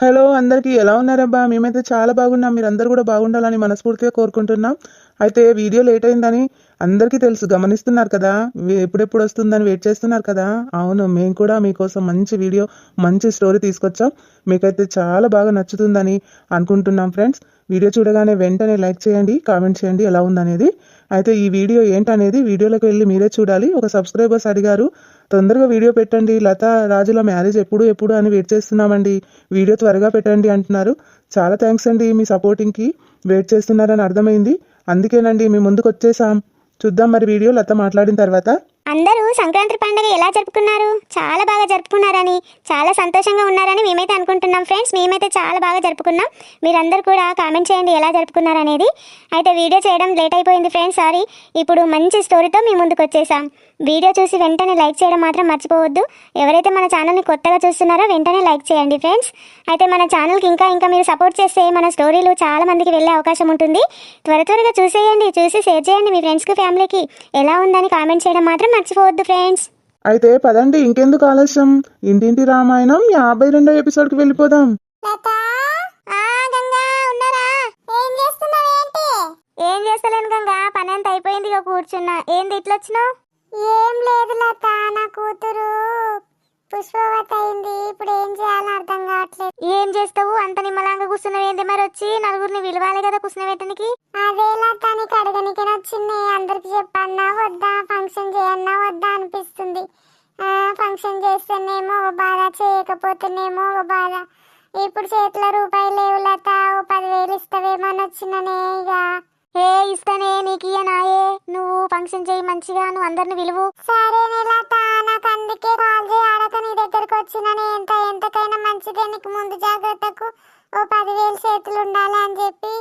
Hello అందరికీ ఎలా ఉన్నారబ్బా? మేమైతే చాలా బాగున్నాం. మీరందరూ కూడా బాగుండాలని మనస్ఫూర్తిగా కోరుకుంటున్నాం. అయితే వీడియో లేట్ అయిందని అందరికీ తెలుసు. గమనిస్తున్నారు కదా? ఎప్పుడెప్పుడు వస్తుందని వెయిట్ చేస్తున్నారు కదా? అవును మేము కూడా మీకోసం మంచి వీడియో మంచి స్టోరీ తీసుకొచ్చాం. మీకైతే చాలా బాగా నచ్చుతుందని అనుకుంటున్నాం ఫ్రెండ్స్. వీడియో చూడగానే వెంటనే లైక్ చేయండి కామెంట్ చేయండి ఎలా ఉందనేది. అయితే ఈ వీడియో ఏంటనేది వీడియోలోకి వెళ్ళి మీరే చూడాలి. ఒక సబ్స్క్రైబర్స్ అడిగారు తొందరగా వీడియో పెట్టండి. లత రాజుల మ్యారేజ్ ఎప్పుడు ఎప్పుడు అని వెయిట్ చేస్తున్నామండి. వీడియో త్వరగా పెట్టండి అంటున్నారు. చాలా థ్యాంక్స్ అండి మీ సపోర్టింగ్కి. వెయిట్ చేస్తున్నారని అర్థమైంది. అందుకేనండి మీ ముందుకు వచ్చేసాం. చూద్దాం మరి వీడియో లత మాట్లాడిన తర్వాత. అందరూ సంక్రాంతి పండుగ ఎలా జరుపుకున్నారు? చాలా బాగా జరుపుకున్నారని చాలా సంతోషంగా ఉన్నారని మేమైతే అనుకుంటున్నాం ఫ్రెండ్స్. మేమైతే చాలా బాగా జరుపుకున్నాం. మీరందరూ కూడా కామెంట్ చేయండి ఎలా జరుపుకున్నారనేది. అయితే వీడియో చేయడం లేట్ అయిపోయింది ఫ్రెండ్స్ సారీ. ఇప్పుడు మంచి స్టోరీతో మీ ముందుకు వచ్చేసాం. వీడియో చూసి వెంటనే లైక్ చేయడం మాత్రం మర్చిపోవద్దు. ఎవరైతే మన ఛానల్ని కొత్తగా చూస్తున్నారో వెంటనే లైక్ చేయండి ఫ్రెండ్స్. అయితే మన ఛానల్కి ఇంకా ఇంకా మీరు సపోర్ట్ చేస్తే మన స్టోరీలు చాలా మందికి వెళ్ళే అవకాశం ఉంటుంది. త్వర త్వరగా చూసేయండి చూసి షేర్ చేయండి మీ ఫ్రెండ్స్కి ఫ్యామిలీకి. ఎలా ఉందని కామెంట్ చేయడం మాత్రం మర్చిపోవద్దు ఫ్రెండ్స్. అయితే పదండి ఇంకెందుకు ఆలస్యం? ఇంటింటి రామాయణం యాభై రెండో ఎపిసోడ్కి వెళ్ళిపోదాం. ఏం చేస్తలేను గంగా పని అంత అయిపోయింది ఇక కూర్చున్నా. ఏంది ఇట్లా వచ్చినావు ఏం లేదు లత నా కూతురు పుష్పవతి అయింది. ఇప్పుడు ఏం చేయాలో అర్థం కావట్లేదు. ఏం చేస్తావు? అంత నిమ్మలంగా కూర్చున్నావు ఏంది మరి వచ్చి? నలుగురిని విలువాలి కదా కూర్చున్నవేతనికి అదే లత నీకు అడగనికనే వచ్చింది అందరికి చెప్పన్నా వద్దా? ఫంక్షన్ చేయన్నా వద్దా అనిపిస్తుంది. ఆ, ఫంక్షన్ చేస్తేనేమో ఓ బాధ చేయకపోతేనేమో ఓ బాధ. ఇప్పుడు చేతిలో రూపాయలు లేవు లత ఓ పదివేలు ఇస్తావేమని వచ్చిననే ఇక ఏ ఇస్తానే నీకు నాయే. నువ్వు ఫంక్షన్ చేయి మంచిగా నువ్వు అందరిని విలువు సరే లత నాకు అందుకే కాల్ చేయడక నీ దగ్గరకు వచ్చిననే ఎంత ఎంతకైనా మంచిదే. నీకు ముందు జాగ్రత్తకు ఓ పదివేలు చేతులు ఉండాలి అని చెప్పి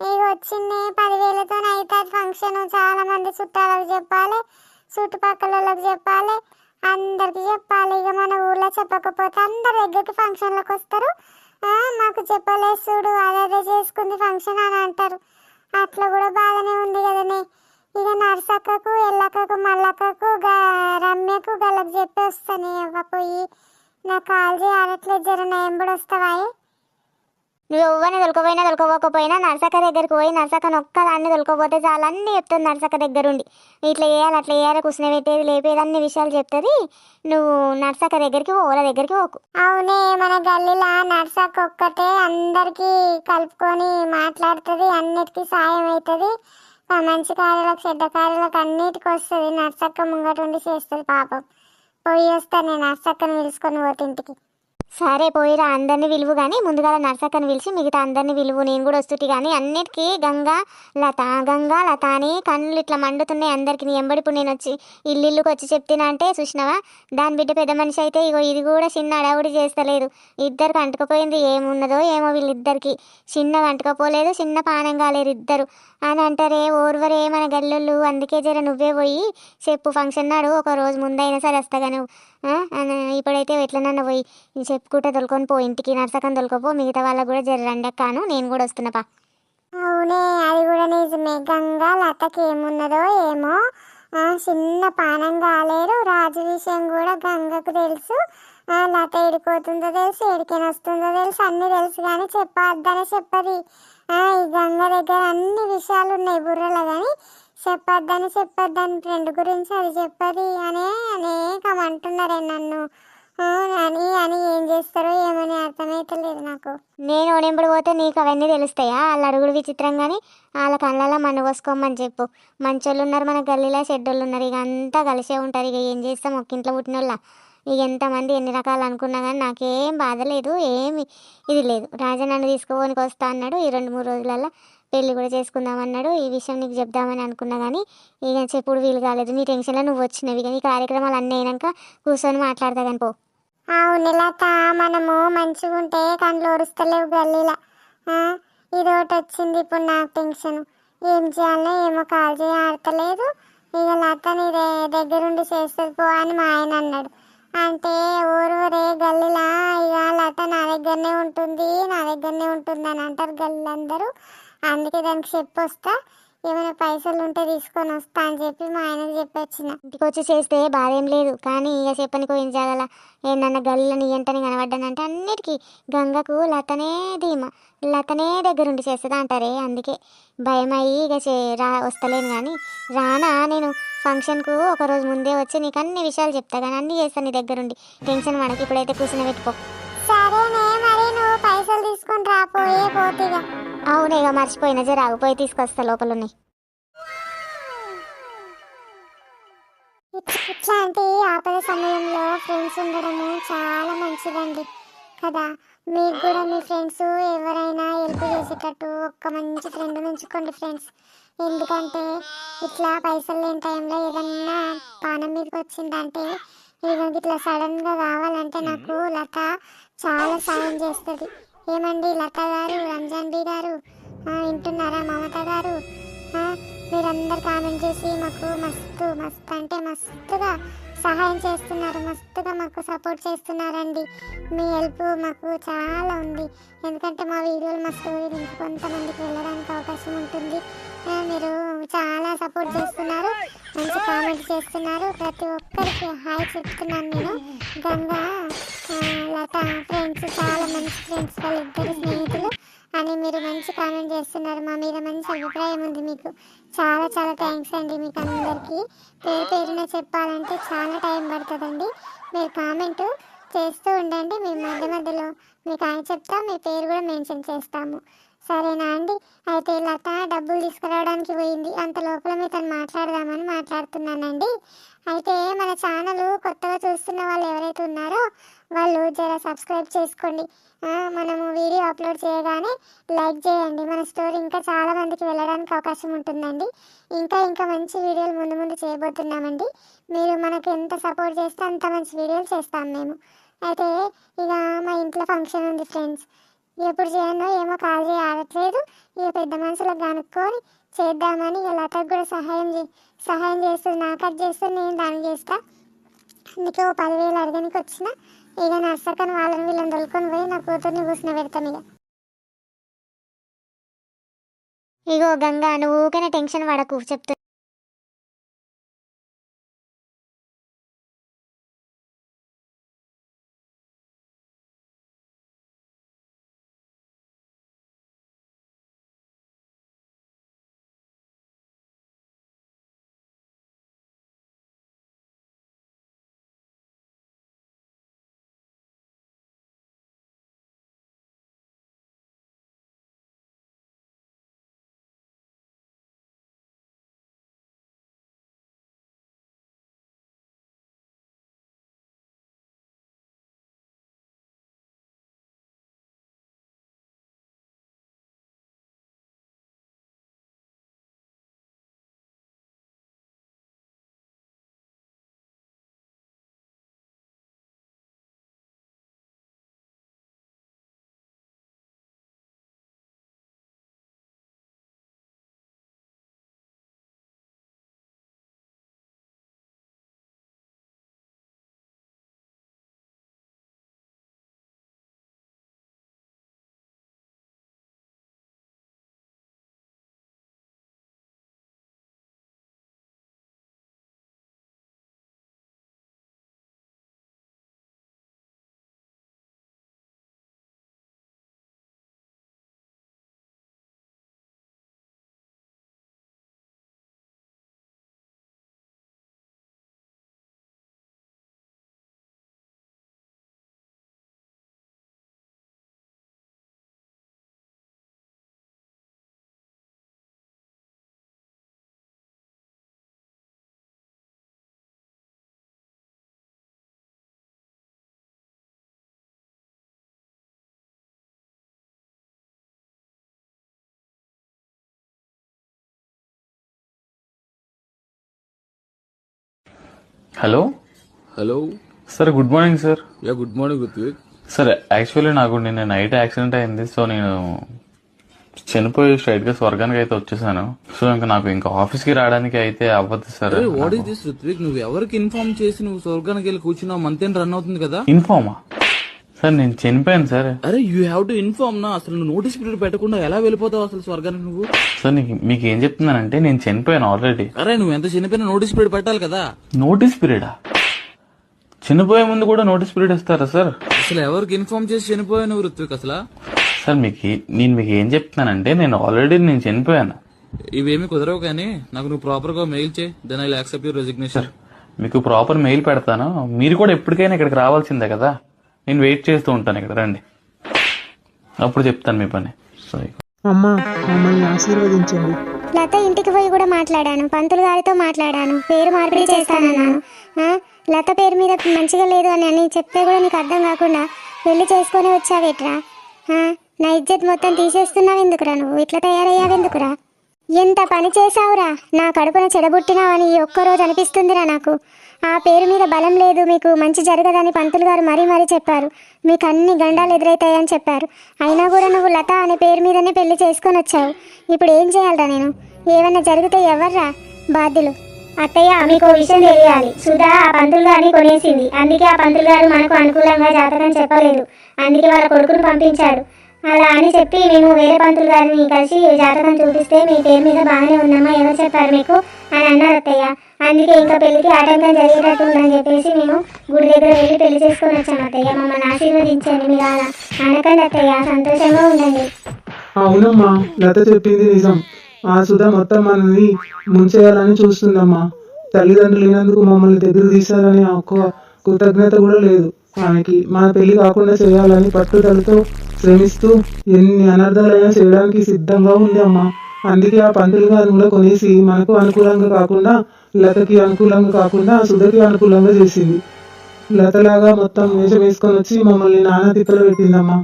ఇక వచ్చింది. పదివేలతో అవుతుంది ఫంక్షన్ చాలా మంది చుట్టాలకు చెప్పాలి. చుట్టుపక్కల వాళ్ళకి చెప్పాలి. అందరికి చెప్పాలి. ఇక మన ఊళ్ళో చెప్పకపోతే అందరి దగ్గరికి ఫంక్షన్లకు వస్తారు. మాకు చెప్పలేదు చూడు. అదే చేసుకుంది ఫంక్షన్ అని అంటారు. అట్లా కూడా బాగానే ఉంది కదనే. ఇక నర్సక్కకు ఎల్లక్కకు మల్లక్కకు రమ్యకు గలకు చెప్పి వస్తాను అవ్వ పోయి. నా కాల్ చేయట్లేదు జర నా ఎంబడి వస్తావా నువ్వు ఎవరిని తొలకపోయినా తొలకపోకపోయినా నర్సక దగ్గరికి పోయి నర్సకను నొక్కదాన్ని తొలకపోతే చాలా. అన్ని చెప్తుంది నర్సక దగ్గరుండి. ఇట్లా చేయాలి అట్లా చేయాలి కూర్చుని పెట్టేది లేపేది అన్ని విషయాలు చెప్తుంది. నువ్వు నర్సక దగ్గరికి ఓల దగ్గరికి పోకు. అవునే మన గల్లీలా నర్సక ఒక్కటే అందరికీ కలుపుకొని మాట్లాడుతుంది అన్నిటికీ సాయం అవుతుంది మంచి కార్యాలకు చెడ్డ కార్యాలకు అన్నిటికి వస్తుంది. నర్సక్క ముంగట ఉండి చేస్తుంది పాపం. పోయి వస్తాను నేను నర్సక్కను పిలుచుకొని పోతే ఇంటికి. సరే పోయిరా అందరిని విలువు కానీ ముందుగా నర్సక్కని పిలిచి మిగతా అందరిని విలువు నేను కూడా వస్తుంది కానీ అన్నిటికీ గంగా లత గంగా లత అని కళ్ళు ఇట్లా మండుతున్నాయి అందరికి. నీ ఎంబడి నేను వచ్చి ఇల్లుకి వచ్చి చెప్తున్నా అంటే చూసినావా? దాని బిడ్డ పెద్ద మనిషి అయితే ఇగో ఇది కూడా చిన్న అడవుడి చేస్తలేదు. ఇద్దరికి అంటుకపోయింది ఏమున్నదో ఏమో వీళ్ళిద్దరికి. చిన్నగా అంటుకపోలేదు చిన్న పానం కాలేరు ఇద్దరు. అని అంటారే ఓర్వరే మన గల్లుళ్ళు అందుకే జర నువ్వే పోయి చెప్పు ఫంక్షన్ నాడు ఒక రోజు ముందైనా సరే వస్తాగా నువ్వు. ఇప్పుడైతే ఎట్లనన్నా పోయి చెప్పుకుంటే తొలుకొని పో ఇంటికి నర్సకం తొలుకోపో మిగతా వాళ్ళకు కూడా జర రండక్కాను నేను కూడా వస్తున్నా పా. అవునే అది కూడా నిజమే. గంగా లతకి ఏమున్నదో ఏమో. చిన్న పానం కాలేరు రాజు విషయం కూడా గంగకు తెలుసు. లత ఏడిపోతుందో తెలుసు ఏడికైనా వస్తుందో తెలుసు అన్ని తెలుసు కానీ చెప్పద్దనే చెప్పది. ఈ గంగ దగ్గర అన్ని విషయాలు ఉన్నాయి బుర్రలో కానీ చెప్పొద్దని చెప్పొద్దని ఫ్రెండ్ గురించి అది చెప్పది అనే అనేకం అంటున్నారే నన్ను. అని అని ఏం చేస్తారో ఏమని అర్థమైతలేదు నాకు. నేను ఓడెంబడి పోతే నీకు అవన్నీ తెలుస్తాయా? వాళ్ళ అడుగుడు విచిత్రం కానీ వాళ్ళ కళ్ళలో మన కోసుకోమని చెప్పు. మంచోళ్ళు ఉన్నారు మన గల్లీలో చెడ్డోళ్ళు ఉన్నారు ఇక అంతా కలిసే ఉంటారు. ఇక ఏం చేస్తాం? ఒక్కింట్లో పుట్టినోళ్ళ. ఇక ఎంతమంది ఎన్ని రకాలు అనుకున్నా కానీ నాకేం బాధ లేదు ఏమి ఇది లేదు. రాజా నన్ను తీసుకోవడానికి వస్తా అన్నాడు. ఈ రెండు మూడు రోజులలో పెళ్ళి కూడా చేసుకుందాం అన్నాడు ఈ విషయం నీకు చెప్దామని అనుకున్నా కానీ ఇక చెప్పుడు వీలు కాలేదు. నీ టెన్షన్లో నువ్వు వచ్చినవి. కానీ కార్యక్రమాలు అన్నీ అయినాక కూర్చొని మాట్లాడతా కానీ పో. అవును లత మనము మంచిగా ఉంటే కళ్ళు ఒరుస్తలేవు గల్లీలా. ఇది ఒకటి వచ్చింది ఇప్పుడు నాకు టెన్షన్. ఏం చేయాలో ఏమో కాల్ చేయ ఆడతలేదు. ఇక లత నీ దగ్గరుండి చేస్తుంది పో అని మా ఆయన అన్నాడు. అంటే ఊరూరే గల్లీలా ఇక లత నా దగ్గరనే ఉంటుంది నా దగ్గరనే ఉంటుంది అని అంటారు గల్లీలందరూ. అందుకే దానికి చెప్పొస్తా. ఏమైనా పైసలు ఉంటే తీసుకొని వస్తా అని చెప్పి మా ఆయనకు చెప్పి వచ్చిన ఇంటికి వచ్చి చేస్తే బాధ ఏం లేదు. కానీ ఇక చెప్పని పోయిన జాగల ఏమన్నా గల్లని ఎంటని కనబడ్డానంటే అన్నిటికీ గంగకు లతనే ధీమా. లతనే దగ్గరుండి చేస్తుంది అంటారే? అందుకే భయం అయ్యి ఇక చే రా వస్తలేను కానీ రానా నేను ఫంక్షన్కు ఒకరోజు ముందే వచ్చి నీకు అన్ని విషయాలు చెప్తా కానీ అన్నీ చేస్తాను నీ దగ్గరుండి. టెన్షన్ మనకి ఇప్పుడైతే కూర్చుని పెట్టుకో. సరేనే మరి నువ్వు పైసలు తీసుకొని రాపోయే పోతిగా. అవునే ఇక మర్చిపోయిన. జర ఆగిపోయి తీసుకొస్తా లోపల ఉన్నాయి ఇట్- ఇట్లాంటి ఆపద సమయంలో ఫ్రెండ్స్ ఉండడము చాలా మంచిదండి కదా. మీకు కూడా మీ ఫ్రెండ్స్ ఎవరైనా హెల్ప్ చేసేటట్టు ఒక్క మంచి ఫ్రెండ్ ఉంచుకోండి ఫ్రెండ్స్. ఎందుకంటే ఇట్లా పైసలు లేని టైంలో ఏదన్నా పానం మీదకి వచ్చిందంటే ఇట్లా సడన్గా కావాలంటే నాకు లత చాలా సాయం చేస్తుంది. ఏమండి లత గారు రంజాన్ బీ గారు? వింటున్నారా మమత గారు? మీరందరు కామెంట్ చేసి మాకు మస్తు మస్తు అంటే మస్తుగా సహాయం చేస్తున్నారు మస్తుగా మాకు సపోర్ట్ చేస్తున్నారండి. మీ హెల్ప్ మాకు చాలా ఉంది. ఎందుకంటే మా వీడియోలు మస్తు ఇంకా కొంతమందికి వెళ్ళడానికి అవకాశం ఉంటుంది. మీరు చాలా సపోర్ట్ చేస్తున్నారు మంచి కామెంట్ చేస్తున్నారు. ప్రతి ఒక్కరికి హాయ్ చెప్తున్నాను నేను. గంగా లత ఫ్రెండ్స్ చాలా మంచి ఫ్రెండ్స్ వాళ్ళిద్దరు స్నేహితులు అని మీరు మంచి కామెంట్ చేస్తున్నారు. మా మీద మంచి అభిప్రాయం ఉంది మీకు. చాలా చాలా థ్యాంక్స్ అండి మీకు అందరికీ. పేరు పేరున చెప్పాలంటే చాలా టైం పడుతుందండి. మీరు కామెంట్ చేస్తూ ఉండండి. మేము మధ్య మధ్యలో మీకు ఆయన చెప్తాం మీ పేరు కూడా మెన్షన్ చేస్తాము. సరేనా అండి? అయితే లత డబ్బులు తీసుకురావడానికి పోయింది. అంత లోపల మీతో మాట్లాడదామని మాట్లాడుతున్నానండి. అయితే మన ఛానల్ కొత్తగా చూస్తున్న వాళ్ళు ఎవరైతే ఉన్నారో వాళ్ళు జర సబ్స్క్రైబ్ చేసుకోండి. మనము వీడియో అప్లోడ్ చేయగానే లైక్ చేయండి. మన స్టోరీ ఇంకా చాలా మందికి వెళ్ళడానికి అవకాశం ఉంటుందండి. ఇంకా ఇంకా మంచి వీడియోలు ముందు ముందు చేయబోతున్నామండి. మీరు మనకు ఎంత సపోర్ట్ చేస్తే అంత మంచి వీడియోలు చేస్తాం మేము. అయితే ఇక మా ఇంట్లో ఫంక్షన్ ఉంది ఫ్రెండ్స్. ఎప్పుడు చేయనో ఏమో కాల్ చేయ ఆడట్లేదు ఇక పెద్ద మనుషులకు కనుక్కొని చేద్దామని లతకు కూడా సహాయం చే సహాయం చేస్తుంది నాకు అది చేస్తుంది నేను దాన్ని చేస్తా. అందుకే ఓ పదివేలు అడగనికి వచ్చిన ఇక నర్సకని వాళ్ళని వీళ్ళని దొరుకుని పోయి నా కూతుర్ని కూర్చుని పెడతాను ఇక. ఇగో గంగా నువ్వు ఊకనే టెన్షన్ పడకు చెప్తా hello? Hello? Sir good morning sir. Ya good morning Ritvik. Sir actually నాకు నిన్న నైట్ యాక్సిడెంట్ అయింది సో నేను చనిపోయి స్ట్రైట్గా స్వర్గానికి అయితే వచ్చేసాను. సో ఇంకా నాకు ఇంకా ఆఫీస్కి రావడానికి అయితే అవ్వదు sir. What is this Ritvik? నువ్వు ఎవరికి ఇన్ఫార్మ్ చేసి నువ్వు స్వర్గానికి వెళ్ళి కూర్చున్నావు? మంత్ రన్ అవుతుంది కదా? ఇన్ఫార్మా? సార్ నేను చనిపోయాను సార్. అరే యూ హ్యావ్ టు ఇన్ఫార్మ్ నా. అసలు నువ్వు నోటీస్ పీరియడ్ పెట్టకుండా ఎలా వెళ్ళిపోతావు అసలు స్వర్గానికి నువ్వు? సార్ నీకు మీకు ఏం చెప్తున్నానంటే నేను చనిపోయాను ఆల్రెడీ అరే నువ్వు ఎంత చనిపోయినా నోటీస్ పీరియడ్ పెట్టాలి కదా. నోటీస్ పీరియడా చనిపోయే ముందు కూడా నోటీస్ పీరియడ్ ఇస్తారా సార్? అసలు ఎవరికి ఇన్ఫార్మ్ చేసి చనిపోయావు నువ్వు ఋత్విక్ అసలు? సార్ మీకు నేను మీకు ఏం చెప్తున్నానంటే నేను ఆల్రెడీ నేను చనిపోయాను. ఇవేమి కుదరవు కానీ నాకు నువ్వు ప్రాపర్గా మెయిల్ చేయి then I accept your resignation మీకు ప్రాపర్ మెయిల్ పెడతాను. మీరు కూడా ఎప్పటికైనా ఇక్కడికి రావాల్సిందే కదా? నేను వెయిట్ చేస్తూ ఉంటాను ఇక్కడ రండి. అప్పుడు చెప్తాను మీ పని. సో అమ్మా మమ్మల్ని ఆశీర్వదించండి. లత ఇంటికి పోయి కూడా మాట్లాడాను పంతులు గారితో మాట్లాడాను పేరు మార్పిడి చేస్తానన్నాను. లత పేరు మీద మంచిగా లేదు అని అని చెప్తే కూడా నీకు అర్థం కాకుండా పెళ్ళి చేసుకొని వచ్చావేట్రా? నా ఇజ్జత్ మొత్తం తీసేస్తున్నావు ఎందుకురా నువ్వు? ఇట్లా తయారయ్యావు ఎందుకురా? ఎంత పని చేశావురా? నా కడుపున చెడబుట్టినావని ఒక్కరోజు అనిపిస్తుందిరా నాకు. ఆ పేరు మీద బలం లేదు మీకు మంచి జరగదని పంతులు గారు మరీ మరీ చెప్పారు. మీకు అన్ని గండాలు ఎదురవుతాయని చెప్పారు. అయినా కూడా నువ్వు లత అనే పేరు మీదనే పెళ్ళి చేసుకొని వచ్చావు. ఇప్పుడు ఏం చేయాలరా నేను? ఏమన్నా జరిగితే ఎవర్రా? బాధ్యులు. అత్తయ్య మీకు ఓ విషయం తెలియాలి. సుధా ఆ పంతులు గారిని కొనేసింది. అందుకే ఆ పంతులు గారు మనకు అనుకూలంగా జాతకం చెప్పలేదు. అందుకే వాళ్ళ కొడుకును పంపించాడు. అలా అని చెప్పి మేము వేరే పంతులు గారిని కలిసి జాతకం చూపిస్తే మీ పేరు మీద బాగానే ఉందమ్మా ఎవరు చెప్పారు మీకు? అని అన్నారు అత్తయ్య. అందుకే ఇంకా పెళ్ళికి ఆటంకం జరిగేటట్టు ఉందని చెప్పేసి మేము గుడి దగ్గర వెళ్ళి పెళ్ళి చేసుకొని వచ్చాము అత్తయ్య. మమ్మల్ని ఆశీర్వదించండి మీరు అలా అనకండి అత్తయ్య. సంతోషంగా ఉండండి. అవునమ్మా లత చెప్పింది నిజం. ఆ సుధ మొత్తం మనల్ని ముంచేయాలని చూస్తుందమ్మా. తల్లిదండ్రులు లేనందుకు మమ్మల్ని దగ్గర తీశారని ఒక్క కృతజ్ఞత కూడా లేదు. మనకి మన పెళ్ళి కాకుండా చేయాలని పట్టుదలతో శ్రమిస్తూ ఎన్ని అనర్థాలైనా చేయడానికి సిద్ధంగా ఉంది అమ్మ. అందుకే ఆ పంతులు గారిని కూడా కొనేసి మనకు అనుకూలంగా కాకుండా లతకి అనుకూలంగా కాకుండా సుధకి అనుకూలంగా చేసింది. లతలాగా మొత్తం వేషం వేసుకొని వచ్చి మమ్మల్ని నానా తిప్పలు పెట్టిందమ్మా.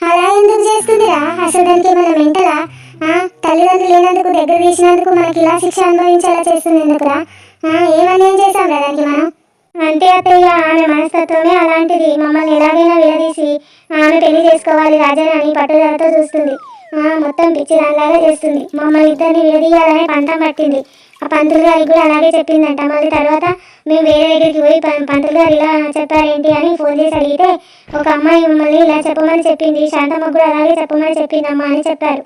అలా ఎందుకు చేస్తుందిరా? అసలు దానికి ఏమైనా మెంటలా? ఆ, తల్లిదండ్రులు లేనందుకు దగ్గర చేసినందుకు మనకి ఇలా శిక్ష అనుభవించేలా చేస్తుంది ఎందుకురా? ఏమని ఏం చేశాం దానికి మనం? అంతే అత్తయ్య ఆమె మనస్తత్వమే అలాంటిది. మమ్మల్ని ఎలాగైనా విడదీసి ఆమె పెళ్ళి చేసుకోవాలి రాజన్ అని పట్టుదలతో చూస్తుంది. ఆ, మొత్తం పిచ్చి దానిలాగా చేస్తుంది. మమ్మల్ని ఇద్దరిని విడదీయాలని పంతం పట్టింది. ఆ పంతులు గారికి కూడా అలాగే చెప్పిందంట. మళ్ళీ తర్వాత మేము వేరే దగ్గరికి పోయి పంతులు గారు ఇలా చెప్పారేంటి అని ఫోన్ చేసి అడిగితే ఒక అమ్మాయి మిమ్మల్ని ఇలా చెప్పమని చెప్పింది. శాంతమ్మ కూడా అలాగే చెప్పమని చెప్పిందమ్మా అని చెప్పారు.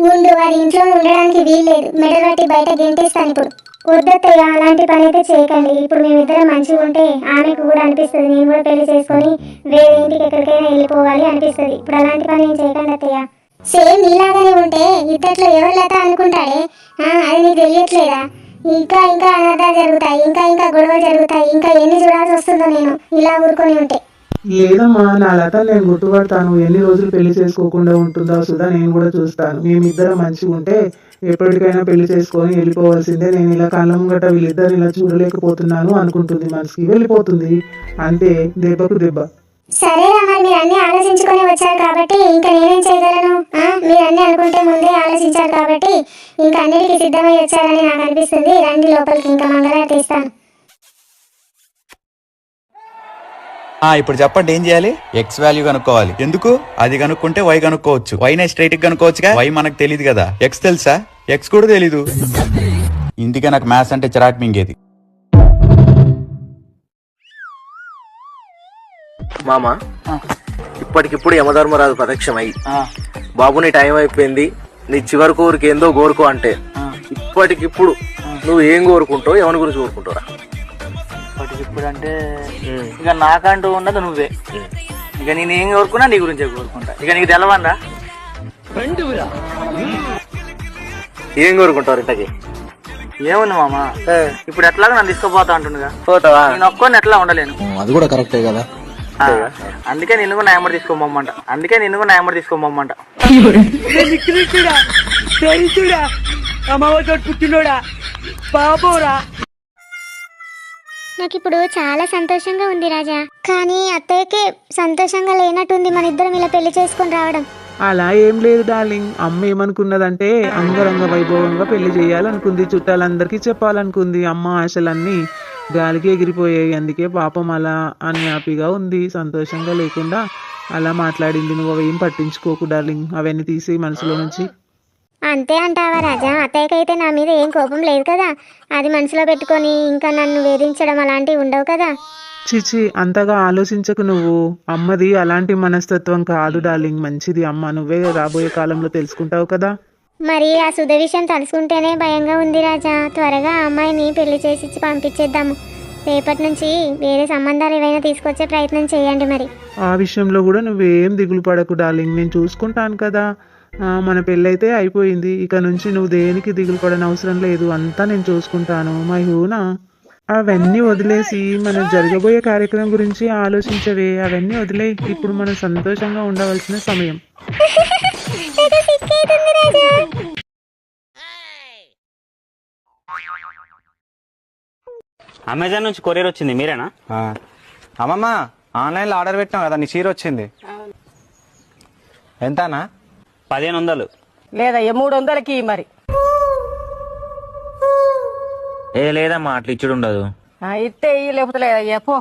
ముందు వారి ఇంట్లో ఉండడానికి వీల్లేదు. మెడలు బట్టి బయట గెంటేస్తాను ఇప్పుడు. వద్దత్తయ్య అలాంటి పని అయితే చేయకండి. ఇప్పుడు మేమిద్దరం మంచిగా ఉంటే ఆమెకు కూడా అనిపిస్తుంది. నేను కూడా పెళ్ళి చేసుకొని వేరే ఇంటికి ఎక్కడికైనా వెళ్ళిపోవాలి అనిపిస్తుంది. ఇప్పుడు అలాంటి పని ఏం చేయకండి అత్తయ్య. సేమ్ నీలాగానే ఉంటే ఇద్దట్లో ఎవరు లత అనుకుంటాడే? ఆ, అది నీకు తెలియట్లేదా? ఇంకా ఇంకా అనర్థాలు జరుగుతాయి ఇంకా ఇంకా గొడవలు జరుగుతాయి ఇంకా ఎన్ని చూడాల్సి వస్తుందో నేను ఇలా ఊరుకొని ఉంటే. లేదమ్మా నా లత నేను గుర్తుపడతాను. ఎన్ని రోజులు పెళ్ళి చేసుకోకుండా ఉంటుందో సుధా నేను కూడా చూస్తాను. మేమిద్దరం మంచిగా ఉంటే ఎప్పటికైనా పెళ్ళి చేసుకొని వెళ్ళిపోవాల్సిందే. నేను ఇలా కళ్ళం గట్ట వీళ్ళిద్దరు ఇలా చూడలేకపోతున్నాను అనుకుంటుంది మనసుకి. వెళ్ళిపోతుంది. అంతే దెబ్బకు దెబ్బ. సరే మరి మీరు అన్ని ఆలోచించుకొని వచ్చారు కాబట్టి ఇంకా నేనేం చేయగలను? మీరు అన్ని అనుకుంటే ముందే ఆలోచించారు కాబట్టి ఇంకా అన్నిటికీ సిద్ధమై వచ్చారని నాకు అనిపిస్తుంది. రండి లోపలికి ఇంకా మంగళ తీస్తాను ఆ ఇప్పుడు చెప్పండి ఏం చేయాలి? ఎక్స్ వాల్యూ కనుక్కోవాలి. ఎందుకు? అది కనుక్కుంటే వై కనుక్కోవచ్చు. వై నే స్ట్రైట్ కనుక్కోవచ్చుగా? వై మనకు తెలియదు కదా. ఎక్స్ తెలుసా? ఎక్స్ కూడా తెలీదు. ఇందుకే నాకు మ్యాథ్స్ అంటే చిరాకు మింగేది. మామ ఇప్పటికిప్పుడు యమధర్మరాజు ప్రత్యక్షమై. బాబు నీ టైం అయిపోయింది. నీ చివరి కోరిక ఏందో కోరుకో అంటే. ఇప్పటికిప్పుడు నువ్వు ఏం కోరుకుంటావు ఎవరి గురించి కోరుకుంటావురా. ఇప్పుడు అంటే ఇక నాకంటూ ఉన్నది నువ్వే. ఇక నేను ఏం కోరుకున్నా నీ గురించే కోరుకుంటా. ఇక నీకు తెలవన్నా ఏం కోరుకుంటావు ఇంతకి? ఏముంది మామ? ఇప్పుడు ఎట్లాగో నన్ను తీసుకుపోతా అంటుండగా. పోతావా? నేను ఒక్కొని ఎట్లా ఉండలేను. అది కూడా కరెక్టే కదా. అందుకే నిన్ను కూడా నాయమడి తీసుకోమంట అందుకే నిన్ను కూడా నాయమడి తీసుకోమంట నాకు ఇప్పుడు చాలా సంతోషంగా ఉంది రాజా. కానీ అత్తయ్యకి సంతోషంగా లేనట్టుంది మన ఇద్దరం ఇలా పెళ్ళి చేసుకొని రావడం. అలా ఏం లేదు డార్లింగ్. అమ్మ ఏమనుకున్నదంటే అంగరంగ వైభవంగా పెళ్ళి చేయాలనుకుంది. చుట్టాలందరికీ చెప్పాలనుకుంది. అమ్మ ఆశలన్నీ గాలికి ఎగిరిపోయాయి. అందుకే పాపం అలా అన్యాపీగా ఉంది. సంతోషంగా లేకుండా అలా మాట్లాడింది. నువ్వు ఏం పట్టించుకోకు డార్లింగ్. అవన్నీ తీసి మనసులో నుంచి. అంతే అంటావా రాజా? అత్తయ్యకైతే నా మీద ఏం కోపం లేదు కదా? అది మనసులో పెట్టుకొని ఇంకా నన్ను వేధించడం అలాంటివి ఉండవు కదా? చిచి అంతగా ఆలోచించకు నువ్వు. అమ్మది అలాంటి మనస్తత్వం కాదు డార్లింగ్. మంచిది అమ్మ. నువ్వే రాబోయే కాలంలో తెలుసుకుంటావు కదా? మరి ఆ సుధ విషయం తలుసుకుంటేనే భయంగా ఉంది రాజా. త్వరగా ఆ అమ్మాయిని పెళ్ళి చేసి ఇచ్చి పంపించేద్దాము. రేపటి నుంచి వేరే సంబంధాలు ఏవైనా తీసుకొచ్చే ప్రయత్నం చేయండి మరి. ఆ విషయంలో కూడా నువ్వేం దిగులు పడకు డార్లింగ్. నేను చూసుకుంటాను కదా. మన పెళ్ళైతే అయిపోయింది. ఇక నుంచి నువ్వు దేనికి దిగులు పడని అవసరం లేదు. అంతా నేను చూసుకుంటాను. మై హూనా అవన్నీ వదిలేసి మనం జరగబోయే కార్యక్రమం గురించి ఆలోచించవే. అవన్నీ వదిలే ఇప్పుడు మనం సంతోషంగా ఉండవలసిన సమయం. అమెజాన్ నుంచి కొరియర్ వచ్చింది. మీరేనా? అమ్మమ్మ ఆన్లైన్లో ఆర్డర్ పెట్టినావు కదా నీ చీర వచ్చింది. ఎంతనా? పదిహేను వందలు లేదయ్యా మూడు వందలకి మరి. ఏ లేదమ్మా అట్లా ఇచ్చుడు ఉండదు. ఆ, ఇస్తే ఇయ్యి, లేకపోతే లేదయ్యా పో.